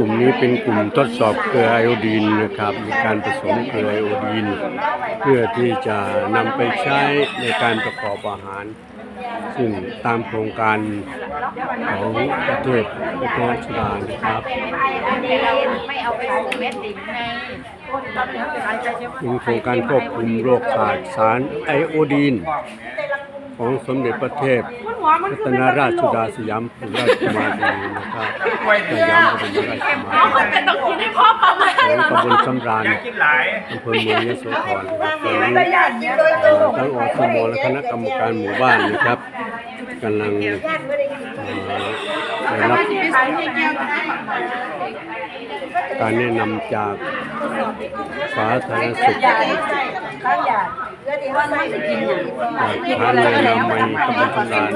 ลุ่มนี้เป็นกลุ่มทดสอบเกลือไอโอดีนนะครับมีการผสมเกลือไอโอดีน เพื่อที่จะนำไปใช้ในการประกอบอาหาร ซึ่งตามโครงการของประเทศประเทศสุดานะครับเป็นโครงการควบคุมโรคขาดสารไอโอดีน ของสมเด็จพระเทพรัตนราชสุดาสยามภูราชกุมารีนะครับสยามบรมราชกุมามันรีเป็นต้องกินให้พ่อประมาณของตำบลสำราญอำเภอเมืองยโสธรตอนนี้ทั้งอสมและคณะกรรมการหมู่บ้านนะครับกำลังได้รับการแนะนำจากสาธารณสุข จากสถานีอนามัยตำบลสำราญ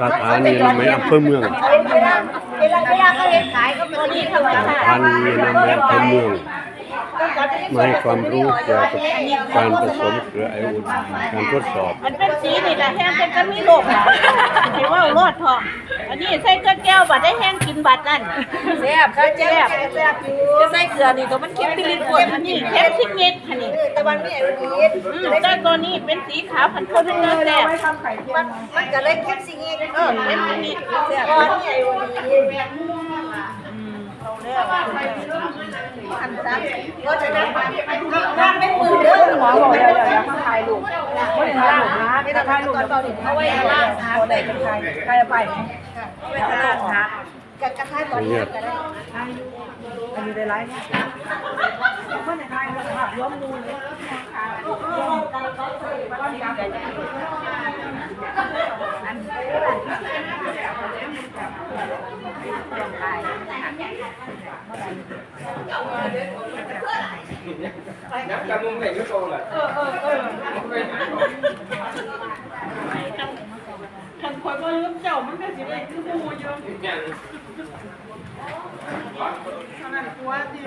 สถานีนามัยอำเภอเมืองเวลาเวลาเวลาเขาเห็นขายก็เป็นที่ธรรมสถานีอนามัยอำเภอเมืองมาให้ความรู้เกี่ยวกับการผสมเกลือไอโอดีนการทดสอบ มันเป็นสีนี่แหละแห้งเป็นก็มีโรคนะเห็นว่ารอดพอ อันนี้ใส่เกลือแก้วบัดได้แห้งกินบัดนั่นแซ่บแซ่บแซ่บจะใส่เกลือนี่ตัวมันเค็มติลิตรวดอันนี้เค็มทิ้งนิดอันนี้แต่วันนี้ไอ้วันนี้อืมแต่ตัวนี้เป็นสีขาวพันคนเนื้อแซ่บมันมันก็เลยเข้มสิงเองเออเป็นทิ้งนิดแซ่บตอนนี้ไอ้วันนี้อันนั้นเพราะฉะนั้นถ้าไม่มือเด้อหมอบอกเดี๋ยวเดี๋ยวมาถ่ายรูปไม่ได้ถ่ายรูปนะ ไม่ได้ถ่ายรูปตอนนี้เอาไว้ล่างหาคนใดเป็นใครใครไปไว้ล่างหากับกระทายตอนนี้ก็ได้อันนี้ได้ไลฟ์คนในไทยภาพย้อมนูเลย ที่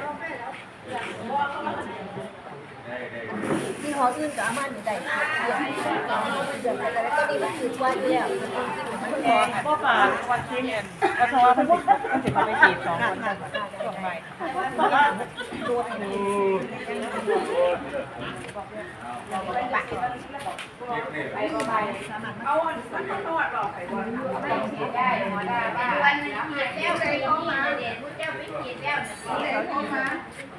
หออื่นก็อามันได้เดือดเดือดอะไรก็ดีมันคือว่าอยู่แล้วก็ฝากวันที่เนี่ยก็ทอมันสิมันสิมาไปจีบสองคนส่งไปไข่ไม่สามสี่สายเลยนะคะเพราะฉะนั้นคือต้องการมาให้เลือกใส่ในที่ปวันให้แต่แต่เขาได้สารได้ดีถูก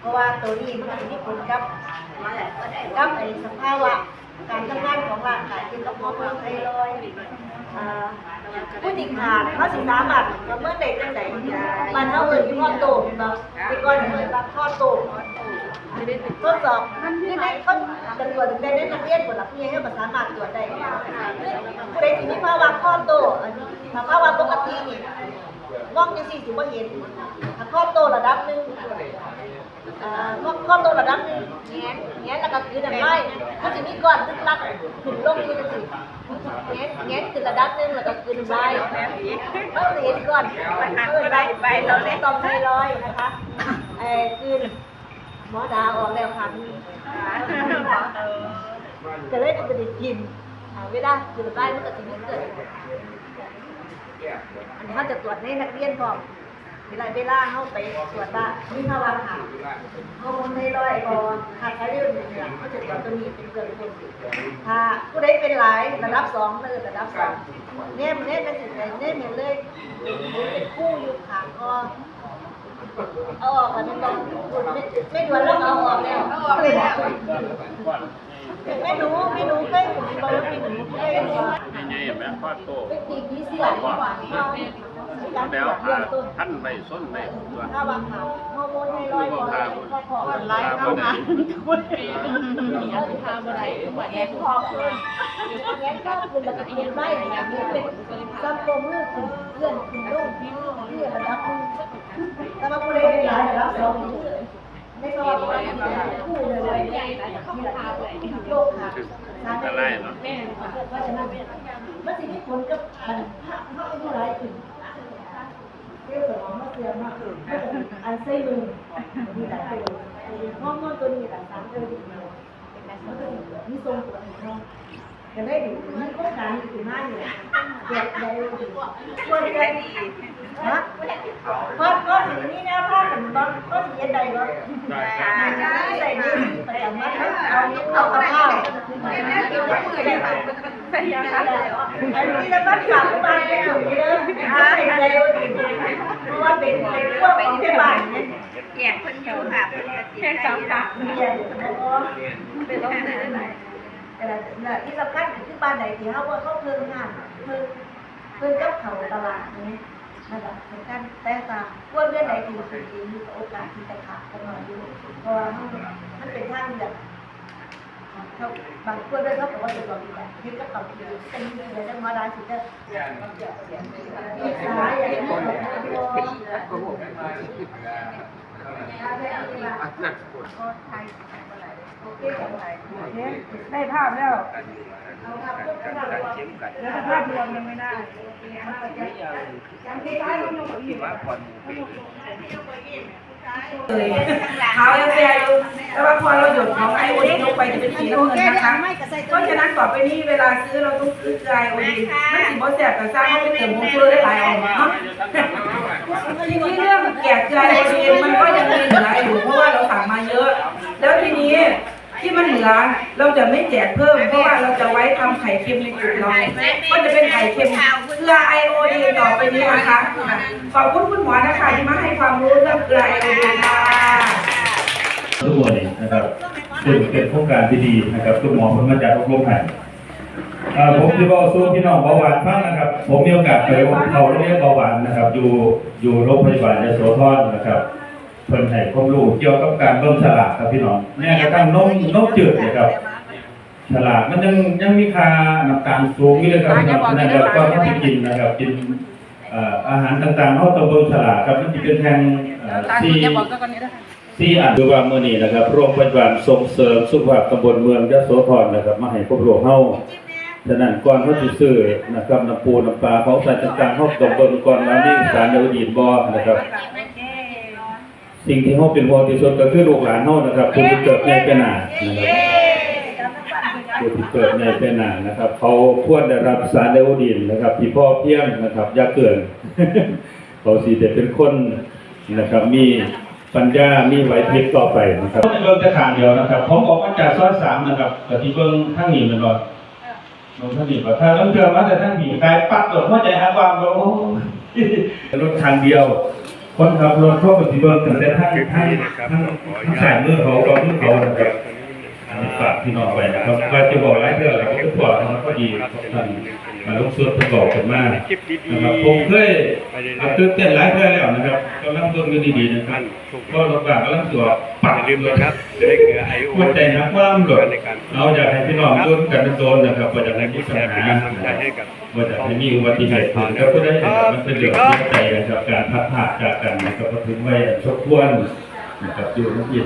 เพราะว่าตัวนี้มันมีผลกับกับไอสภาวะ การทำงานของร่างกายที่ต้องมองไทรอยด์ผู้หญิงขาดเขาสิสามารถกับเมื่อเด็กจังไหนมันเท่าเอิญข้อโตเนาะแต่ก่อนเอิญว่าข้อโตทดสอบคือได้เขาตรวจได้ในนักเรียนบนหลักเรียนให้มันสามารถตรวจได้ผู้ใดที่มีภาวะข้อโตอันนี้ถ้าภาวะปกตินี่มองยังสี่ถือว่าเห็นถ้าข้อโตระดับหนึ่ง อ่าข้อข้อโตระดับหนึ่งแงนแง้นแล้วก็คือหนังไม้เขาจะมีก้อนลึกลับขึ้นลงอยู่จังซี่แงนแงนคือระดับหนึ่งแล้วก็คือหนึ่งไม้เขาจะเห็นก้อนเออได้ไปเราได้ตอมไทรอยด์นะคะเออคือหมอดาออกแล้วค่ะก็เลยจะได้กินอ่าเวลากินได้มันก็จะมีเกิดอันนี้เขาจะตรวจในนักเรียนก่อน เวลาเวลาเขาไปตรวจว่ามีภาวะขาดฮอร์โมนไทรอยด์ก่อขาดไทรอยด์เนี่ยเขาจะตรวจตัวนี้เป็นเกินคนถ้าผู้ใดเป็นหลายระดับสองเลยระดับสองเน่มเน่มเป็นสิ่งใดเน่มเห็นเลยเป็นคู่อยู่ขาก็เอาออกกันไม่ต้องไม่ไม่ด่วนแล้วเอาออกแล้วเอาออกแล้วไม่รู้ไม่รู้เคยผมบอกว่าไม่รู้เคยใหญ่ๆแบบทอดโตเป็นปีที่เสียดีกว่าที่เรา แล้วาท่านไปส้นในตัวถ้าบางครั้งฮอร์โมนไทรอยด์ก่อนก็ขอไล่เข้ามาทำอะไรหมดแย่ขอเลยอย่างนี้ก็คือมันจะเป็นไล่อย่างนี้เป็นซัมโปรมือคือเลื่อนคือลูกพี่ลูกเลื่อนระดับนึงแต่ว่าผู้ใดเป็นหลายระดับสองในตอนนี้คู่เลยโรคค่ะสารจะได้ไล่เนาะเพราะฉะนั้นมันสิมีผลกับมันพระพระอายุหลายขึ้น เรื่องสมองมันเสื่อมมากขึ้นอัลไซเมอมีแต่ไปเลยฮอร์โมนตัวนี้ต่างๆเออดีมันมีทรงตัวของเราจะได้ดีมันก็การมีขึ้นมาอยู่เด็กได้ควรจะดีฮะพอพอถึงนี้นะพ่อถึงตอนก็ถึงยันใดก็ได้ครับใส่นี่ประจำวันเอาเอาข้าวอันนี้เราต้องกลับมาเป็นอยู่เยอะนะเป็นเร็วดีเพราะ ว่าเป็นเป็นพวกของเทศบาลเนี่ยแยกคนอยู่ค่ะเพิ่นก็สิแค่สามค่ะมีอะไรแล้วก็เป็นต้องเดินไหนแต่ที่สำคัญคือบ้านไหนที่เขาว่าเขาเพิ่มงานเพิ่มเพิ่มกับเขาตลาดนี้นะครับสำคัญแต่ตาว่าเรื่องไหนที่จริงมีโอกาสที่จะขาดกันหน่อยอยู่เพราะว่ามันเป็นทางแบบ เขาบางคนเขาบอกว่าจะบอกแบบคิดก็ตอบผิดเป็นเรื่องอะไรมาได้สิจะมีสายอย่างนี้โอเคจังไรได้ภาพแล้วเอาครับเพื่อนเราแล้วแต่ภาพรวมยังไม่ได้ยังที่ท้ายเราอยู่ เลยขาวยังแดงอยู่แต่ว่าพอเราหยดของไอโอดีลงไปจะเป็นสีน้ำเงินนะคะเพราะฉะนั้นต่อไปนี้เวลาซื้อเราต้องซื้อไอโอดีมันสีบอสแสบแต่สร้างให้เป็นเติมของตัวได้หลายออกเนาะทีนี้เรื่องแกะใจโอดีมันก็ยังมีเหลืออยู่เพราะว่าเราสั่งมาเยอะ แล้วทีนี้ ที่มันเหลือเราจะไม่แจกเพิ่ม เพราะว่าเราจะไว้ทำไข่เค็มในกลุ่มเราก็จะเป็นไข่เค็มเกลือไอโอดีต่อไปนี้นะคะขอบคุณคุณหมอนะคะที่มาให้ความรู้เรื่องเกลือไอโอดีค่ะทุกคนนะครับซึ่งเป็นโครงการที่ดีนะครับทุกหมอผมมาจากโรงพยาบาลอ่อผมจะบอกสู้พี่น้องเบาหวานฟังนะครับ ผมมีโอกาสไปเข้าเรียนเบาหวานนะครับ อยู่อยู่โรงพยาบาลยโสธรนะครับ เพิ่นให้ความรู้เกี่ยวกับการเบิ่งฉลากครับพี่น้องแม้กระทั่งนมนมจืดนะครับฉลากมันยังยังมีค่าน้ำตาลสูงอยู่เลยครับพี่น้องนะครับก็ต้องไปกินนะครับกินเอ่ออาหารต่างๆเขาต้องเบิ่งฉลากครับมันจะเป็นแทงเอ่อตาที่คุณจะบอกก็ก่อนนี้นะคะที่อ่านดูว่ามื้อนี้นะครับโรงพยาบาลส่งเสริมสุขภาพตำบลเมืองยโสธรนะครับมาให้พวกเราเฮาฉะนั้นก่อนเฮาสิซื้อนะครับน้ำปูน้ำปลาของสัตว์ต่างๆเฮาต้องเบิ่งก่อนว่ามีสารไดโอดีนบ่นะครับ สิ่งที่เฮาเป็นห่วงที่สุดก็คือลูกหลานเฮานะครับผู้ที่เกิดในเป็นหน้านะครับผู้ที่เกิดในเป็นหน้านะครับ เขาควรได้รับสารไดโอดีนนะครับที่พอเพียงนะครับอย่าเกินเขาสิได้เป็นคนนะครับ มีปัญญา มีไหวพริบต่อไปนะครับต้องเบิ่งแต่ทางเดียวนะครับผมออกมาจากซอยสามนะครับก็ที่เบิ่งทางนี้แมันบ่ลงทางนี้บ่ถ้าลงเทือมาแต่ทางนี้กลายปัดโดดหัวใจหักวางโอ้รถทางเดียว คนขับรถเข้าปที่เบิ่งตั้งแต่ท่านท่านทางทางสายมือเขาเราเมื่อเขานะครับฝากพี่น้องไว้นะครับว่าจะบอกหลายเรื่องแล้วก็จะบอกนะครับพอดีท่านมาลงส่วนประกอบกันมากนะครับผมเคยอาตื่นเต้นหลายเรื่องแล้วนะครับกำลังต้นกันดีๆนะครับก็ลำบากกำลังสวบปักอย่า ลืมนะครับได้เกลือไอโอหัวใจนักความหลดในการเราอยากให้พี่น้องร่วมกันโดนนะครับว่าจะให้มีปัญหาทำใจให้กับว่าจะให้มีอุบัติเหตุก็ก็ได้นะครับมันเป็นเรื่องที่ใจนะครับการพัดพาจากกันนะครับก็ถึงไว้ชกวนนะครับอยู่นักเรียน